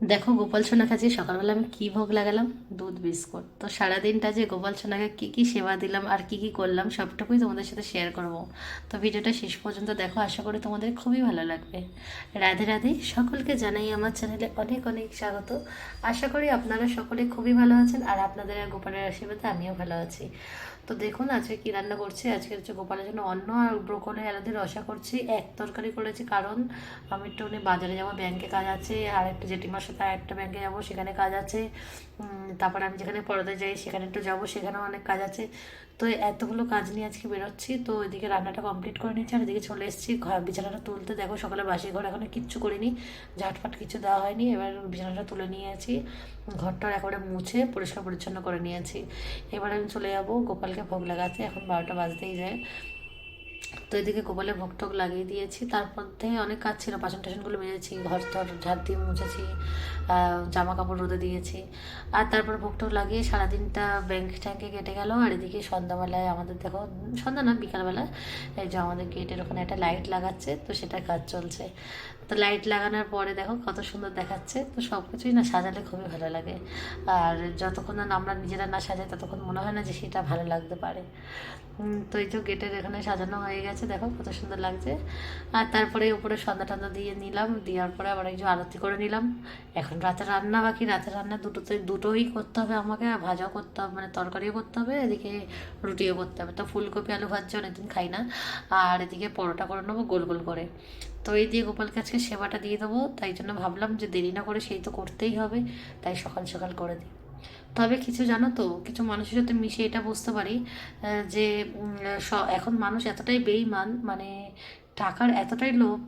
দেখো গোপাল সোনা কাছে সকালবেলা আমি কী ভোগ লাগালাম? দুধ, বিস্কুট। তো সারাদিনটা যে গোপাল সোনাকে কী কী সেবা দিলাম আর কী কী করলাম সবটুকুই তোমাদের সাথে শেয়ার করব। তো ভিডিওটা শেষ পর্যন্ত দেখো, আশা করি তোমাদের খুবই ভালো লাগবে। রাধে রাধে, সকলকে জানাই আমার চ্যানেলে অনেক অনেক স্বাগত। আশা করি আপনারা সকলে খুবই ভালো আছেন আর আপনাদের গোপালের আশীর্বাদে আমিও ভালো আছি। তো দেখুন আজকে কী রান্না করছি? আজকে হচ্ছে গোপালের জন্য অন্য আর ব্রোকলি আলাদা রসা করছি। এক তরকারি করেছি কারণ আমি একটু বাজারে যাব ব্যাংকে কাজ আছে আর একটা জেঠিমার সাথে একটা ব্যাংকে যাব, সেখানে কাজ আছে। তারপরে আমি যেখানে পড়াতে যাই, সেখানে একটু যাব, সেখানেও অনেক কাজ আছে। তো এতগুলো কাজ নিয়ে আজকে বেরোচ্ছি, তো এদিকে রান্নাটা কমপ্লিট করে নিচ্ছি আর এদিকে চলে এসেছি বিছানাটা তুলতে। দেখো, সকালে বাসি ঘর এখনও কিচ্ছু করিনি, ঝাটফাট কিছু দেওয়া হয়নি। এবার বিছানাটা তুলে নিয়েছি ঘরটা একেবারে মুছে পরিষ্কার পরিচ্ছন্ন করে নিয়েছি এবার আমি চলে যাব, গোপালকে ভোগ লাগাতে। এখন বারোটা বাজতেই যায়। তো এদিকে গোপালে ভোগ টোগ লাগিয়ে দিয়েছি। তারপর থেকে অনেক কাজ ছিল। বাসন টাসনগুলো মেজেছি, ঘর টর ঝাড় দিয়ে মুছেছি জামা কাপড় রোদে দিয়েছি। আর তারপর ভোগ টোগ লাগিয়ে সারাদিনটা ব্যাংক ট্যাঙ্কে কেটে গেল। আর এদিকে সন্ধ্যাবেলায় আমাদের দেখো, সন্ধ্যা না বিকালবেলায় এই যে আমাদের গেটের ওখানে একটা লাইট লাগাচ্ছে, তো সেটা কাজ চলছে। তো লাইট লাগানোর পরে দেখো কত সুন্দর দেখাচ্ছে। তো সব কিছুই না সাজালে খুবই ভালো লাগে। আর যতক্ষণ না আমরা নিজেরা না সাজাই, ততক্ষণ মনে হয় না যে সেটা ভালো লাগতে পারে। তো এই যে গেটের এখানে সাজানো হয়ে গেছে, দেখো কত সুন্দর লাগছে। আর তারপরে উপরে সন্ধ্যা টন্ধা দিয়ে নিলাম, দেওয়ার পরে আবার একটু আরতি করে নিলাম। এখন রাতে রান্না বাকি, রাতে রান্না দুটোতে, দুটোই করতে হবে আমাকে ভাজাও করতে হবে মানে তরকারিও করতে হবে, এদিকে রুটিও করতে হবে। তো ফুলকপি, আলু ভাজছে, অনেকদিন খাই না। আর এদিকে পরোটা করে নেব, গোল গোল করে। তো এই দিয়ে গোপালকে আজকে সেবাটা দিয়ে দেবো, তাই জন্য ভাবলাম যে দেরি না করে সেই তো করতেই হবে, তাই সকাল সকাল করে দিই। তবে কিছু জানো তো? কিছু মানুষের সাথে মিশে এটা বুঝতে পারি যে এখন মানুষ এতটাই বেইমান মানে টাকার এতটাই লোভ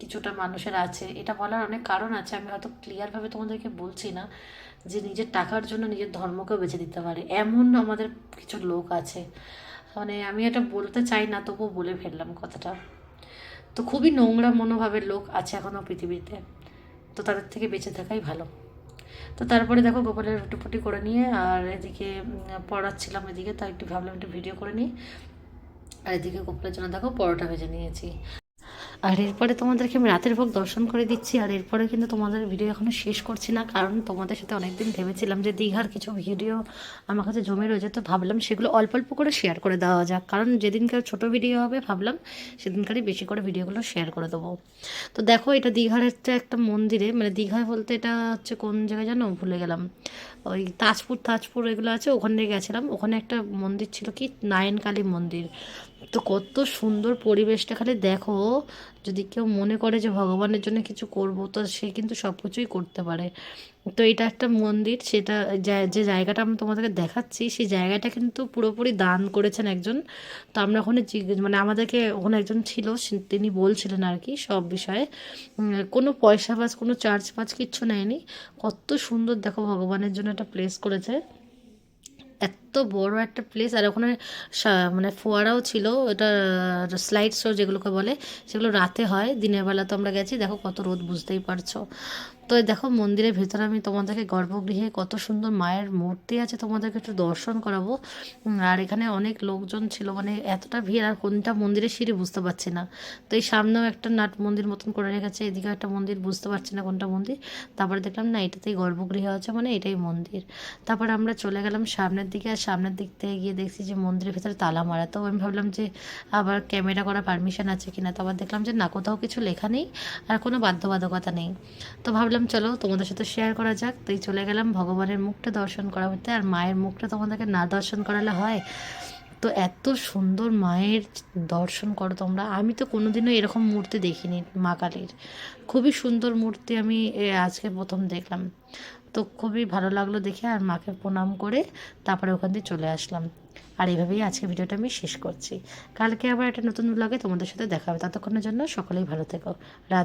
কিছুটা মানুষের আছে। এটা বলার অনেক কারণ আছে, আমি হয়তো ক্লিয়ারভাবে তোমাদেরকে বলছি না, যে নিজের টাকার জন্য নিজের ধর্মকেও বেছে দিতে পারে। এমন আমাদের কিছু লোক আছে। মানে আমি এটা বলতে চাই না, তবুও বলে ফেললাম কথাটা। তো খুবই নোংরা মনোভাবের লোক আছে এখনও পৃথিবীতে। তো তাদের থেকে বেঁচে থাকাই ভালো। তো তারপরে দেখো গোপালের রুটিপুটি করে নিয়ে আর এদিকে পড়াচ্ছিলাম এদিকে, তাই একটু ভাবলাম একটু ভিডিও করে নিই। আর এদিকে গোপালের জন্য দেখো পরোটা ভেজে নিয়েছি। আর এরপরে তোমাদেরকে আমি রাতের ভোগ দর্শন করে দিচ্ছি, আর এরপরে কিন্তু তোমাদের ভিডিও এখনও শেষ করছি না, কারণ তোমাদের সাথে অনেকদিন ভেবেছিলাম যে দীঘার কিছু ভিডিও আমার কাছে জমে রয়েছে, তো ভাবলাম সেগুলো অল্প অল্প করে শেয়ার করে দেওয়া যাক। কারণ যেদিনকার ছোট ভিডিও হবে ভাবলাম সেদিনকারই বেশি করে ভিডিওগুলো শেয়ার করে দেবো। তো দেখো, এটা দীঘার একটা একটা মন্দিরে মানে দীঘায় বলতে এটা হচ্ছে কোন জায়গায় জানো? ভুলে গেলাম। ওই তাজপুর তাজপুর এগুলো আছে, ওখানে গেছিলাম। ওখানে একটা মন্দির ছিল কি? নারায়ণকালী মন্দির। তো কত সুন্দর পরিবেশটা। খালি দেখো, যদি কেউ মনে করে যে ভগবানের জন্য কিছু করব, তো সে কিন্তু সব কিছুই করতে পারে। তো এটা একটা মন্দির, সেটা যে জায়গাটা আমি তোমাদেরকে দেখাচ্ছি, সেই জায়গাটা কিন্তু পুরোপুরি দান করেছেন একজন। তো আমরা ওখানে মানে আমাদেরকে ওখানে একজন ছিল তিনি বলছিলেন আর কি সব বিষয়ে। কোনো পয়সা বাজ, কোনো চার্জ বাজ কিচ্ছু নেয়নি। কত সুন্দর দেখো, ভগবানের জন্য একটা প্লেস করেছে। এত বড় একটা প্লেস আর ওখানে মানে ফোয়ারাও ছিল এটা স্লাইড শো যেগুলোকে বলে, সেগুলো রাতে হয়, দিনের বেলা তো আমরা গেছি, দেখো কত রোদ, বুঝতেই পারছ। তো দেখো মন্দিরের ভেতরে আমি তোমাদেরকে গর্ভগৃহে কত সুন্দর মায়ের মূর্তি আছে, তোমাদেরকে একটু দর্শন করাবো। আর এখানে অনেক লোকজন ছিল মানে এতটা ভিড়, আর কোনটা মন্দিরের সিঁড়ি বুঝতে পারছি না। তো এই সামনেও একটা নাট মন্দির মতন করে রেখেছে, এদিকে একটা মন্দির বুঝতে পারছি না কোনটা মন্দির। তারপরে দেখলাম না, এটাতেই গর্ভগৃহ আছে মানে এটাই মন্দির। তারপর আমরা চলে গেলাম সামনের দিকে, আর সামনের দিক থেকে গিয়ে দেখছি যে মন্দিরের ভেতরে তালা মারা। তো আমি ভাবলাম যে আবার ক্যামেরা করার পারমিশন আছে কি না তো আবার দেখলাম যে না, কোথাও কিছু লেখা নেই আর কোনো বাধ্যবাধকতা নেই। তো ভাবলাম চলো তোমাদের সাথে শেয়ার করা যাক। তাই চলে গেলাম ভগবানের মুখটা দর্শন করা হতে আর মায়ের মুখটা তোমাদেরকে না দর্শন করালে হয়? তো এত সুন্দর মায়ের দর্শন করো তোমরা। আমি তো কোনোদিনও এরকম মূর্তি দেখিনি মা কালীর। খুবই সুন্দর মূর্তি আমি আজকে প্রথম দেখলাম। তো খুবই ভালো লাগল দেখে আর মাকে প্রণাম করে তারপরে ওখান দিয়ে চলে আসলাম। আর এইভাবেই আজকে ভিডিওটা আমি শেষ করছি। কালকে আবার একটা নতুন ব্লগে তোমাদের সাথে দেখা হবে। ততক্ষণের জন্য সকলেই ভালো থেকো। রাত